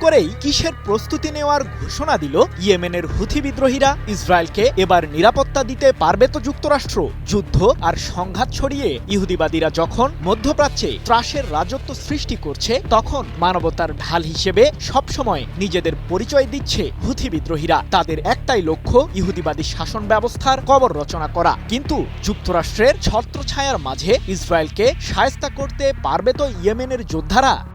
করেই কিসের প্রস্তুতি নেওয়ার ঘোষণা দিল ইয়েমেনের হুথি বিদ্রোহীরা? ইসরায়েলকে এবার নিরাপত্তা দিতে পারবে তো যুক্তরাষ্ট্র? যুদ্ধ আর সংঘাত ছড়িয়ে ইহুদিবাদীরা যখন মধ্যপ্রাচ্যে ত্রাসের রাজত্ব সৃষ্টি করছে, তখন মানবতার ঢাল হিসেবে সবসময় নিজেদের পরিচয় দিচ্ছে হুথি বিদ্রোহীরা। তাদের একটাই লক্ষ্য, ইহুদিবাদী শাসন ব্যবস্থার কবর রচনা করা। কিন্তু যুক্তরাষ্ট্রের ছত্রছায়ার মাঝে ইসরায়েলকে সায়স্তা করতে পারবে তো ইয়েমেনের যোদ্ধারা?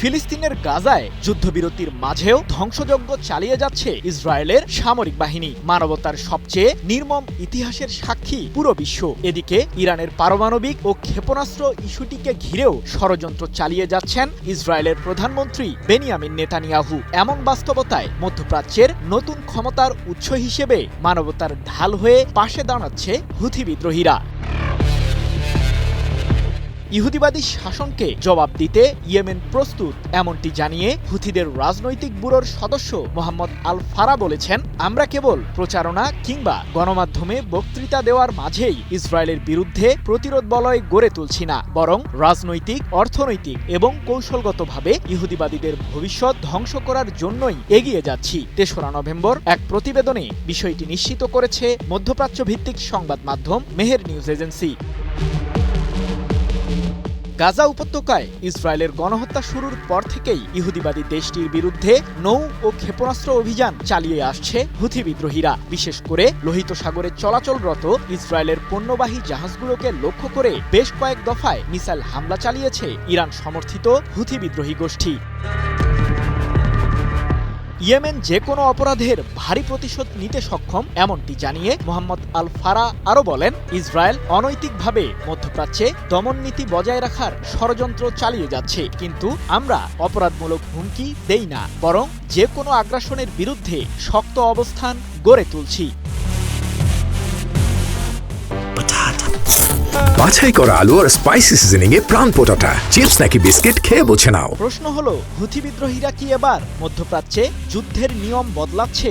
ফিলিস্তিনের গাজায় যুদ্ধবিরতির মাঝেও ধ্বংসযজ্ঞ চালিয়ে যাচ্ছে ইসরায়েলের সামরিক বাহিনী। মানবতার সবচেয়ে নির্মম ইতিহাসের সাক্ষী পুরো বিশ্ব। এদিকে ইরানের পারমাণবিক ও ক্ষেপণাস্ত্র ইস্যুটিকে ঘিরেও ষড়যন্ত্র চালিয়ে যাচ্ছেন ইসরায়েলের প্রধানমন্ত্রী বেনিয়ামিন নেতানিয়াহু। এমন বাস্তবতায় মধ্যপ্রাচ্যের নতুন ক্ষমতার উৎস হিসেবে মানবতার ঢাল হয়ে পাশে দাঁড়াচ্ছে হুথি বিদ্রোহীরা। ইহুদিবাদী শাসনকে জবাব দিতে ইয়েমেন প্রস্তুত, এমনটি জানিয়ে হুথিদের রাজনৈতিক ব্যুরোর সদস্য মোহাম্মদ আল ফারা বলেছেন, আমরা কেবল প্রচারণা কিংবা গণমাধ্যমে বক্তৃতা দেওয়ার মাঝেই ইসরায়েলের বিরুদ্ধে প্রতিরোধ বলয় গড়ে তুলছি না, বরং রাজনৈতিক, অর্থনৈতিক এবং কৌশলগতভাবে ইহুদিবাদীদের ভবিষ্যৎ ধ্বংস করার জন্যই এগিয়ে যাচ্ছি। তেসরা নভেম্বর এক প্রতিবেদনে বিষয়টি নিশ্চিত করেছে মধ্যপ্রাচ্য ভিত্তিক সংবাদ মাধ্যম মেহের নিউজ এজেন্সি। গাজা উপত্যকায় ইসরায়েলের গণহত্যা শুরুর পর থেকেই ইহুদিবাদী দেশটির বিরুদ্ধে নৌ ও ক্ষেপণাস্ত্র অভিযান চালিয়ে আসছে হুথি বিদ্রোহীরা। বিশেষ করে লোহিত সাগরে চলাচলরত ইসরায়েলের পণ্যবাহী জাহাজগুলোকে লক্ষ্য করে বেশ কয়েক দফায় মিসাইল হামলা চালিয়েছে ইরান সমর্থিত হুথি বিদ্রোহী গোষ্ঠী। ইয়েমেন যে কোনো অপরাধের ভারী প্রতিশোধ নিতে সক্ষম, এমনটি জানিয়ে মোহাম্মদ আল ফারা আরও বলেন, ইসরায়েল অনৈতিকভাবে মধ্যপ্রাচ্যে দমন নীতি বজায় রাখার ষড়যন্ত্র চালিয়ে যাচ্ছে। কিন্তু আমরা অপরাধমূলক হুমকি দেই না, বরং যে কোনো আগ্রাসনের বিরুদ্ধে শক্ত অবস্থান গড়ে তুলছি। বাছাই করা আলু আর স্পাইসি সিজনিং এ প্রাণ পোটাটা। চিপস নাকি বিস্কিট খেয়ে বোঝে নাও। প্রশ্ন হলো হুথি বিদ্রোহীরা কি এবার মধ্যপ্রাচ্যে যুদ্ধের নিয়ম বদলাচ্ছে?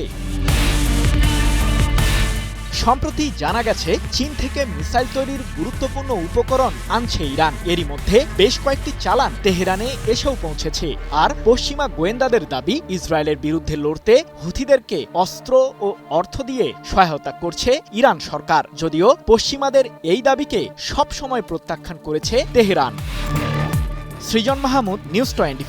সম্প্রতি জানা গেছে, চীন থেকে মিসাইল তৈরির গুরুত্বপূর্ণ উপকরণ আনছে ইরান। এরই মধ্যে বেশ কয়েকটি চালান তেহরানে এসেও পৌঁছেছে। আর পশ্চিমা গোয়েন্দাদের দাবি, ইসরায়েলের বিরুদ্ধে লড়তে হুথিদেরকে অস্ত্র ও অর্থ দিয়ে সহায়তা করছে ইরান সরকার। যদিও পশ্চিমাদের এই দাবিকে সবসময় প্রত্যাখ্যান করেছে Tehran. Srijan Mahmud, news twenty